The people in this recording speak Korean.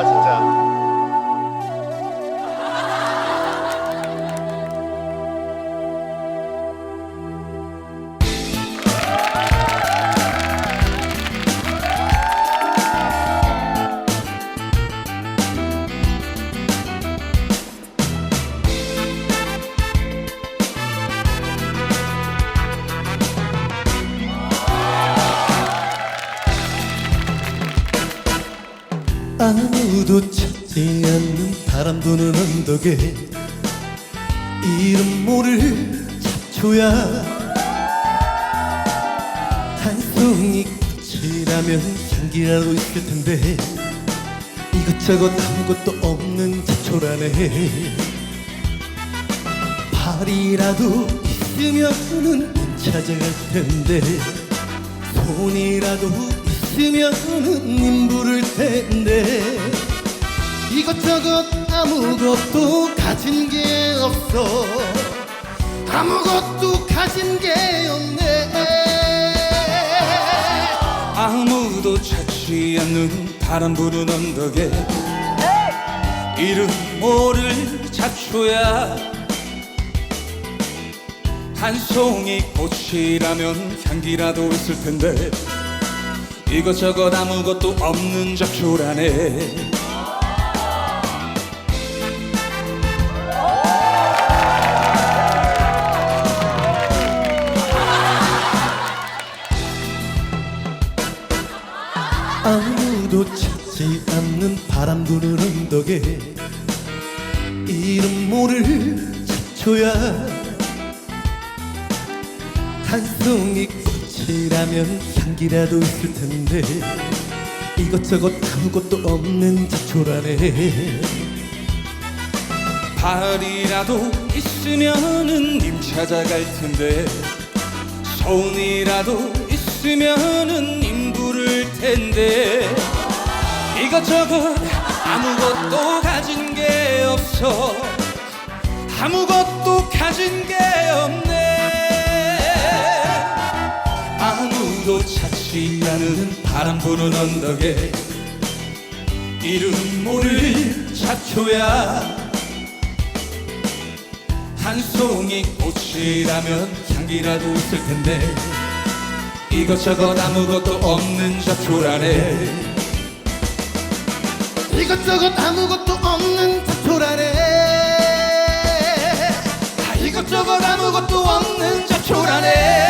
진짜. 찾지 않는 바람 부는 언덕에 이름 모를 잡초야. 한 송이 꽃이라면 향기라도 있을 텐데 이것저것 아무것도 없는 잡초라네. 발이라도 있으면은 찾아갈 텐데 손이라도 있으면은 님 부를 텐데 이것저것 아무것도 가진 게 없어. 아무것도 가진 게 없네. 아무도 찾지 않는 바람 부는 언덕에 이름 모를 잡초야. 한 송이 꽃이라면 향기라도 있을 텐데 이것저것 아무것도 없는 잡초라네 아무도 찾지 않는 바람 부는 언덕에 이름 모를 잡초야. 한 송이 꽃이라면 향기라도 있을 텐데 이것저것 아무것도 없는 잡초라네. 발이라도 있으면은 님 찾아갈 텐데 손이라도 있으면은 텐데 이것저것 아무것도 가진 게 없어. 아무것도 가진 게 없네. 아무도 찾지 않은 바람 부는 언덕에 이름 모를 잡초야. 한 송이 꽃이라면 향기라도 있을 텐데 이것저것 아무것도 없는 자초라네. 이것저것 아무것도 없는 자초라네. 아, 이것저것 아무것도 없는 자초라네.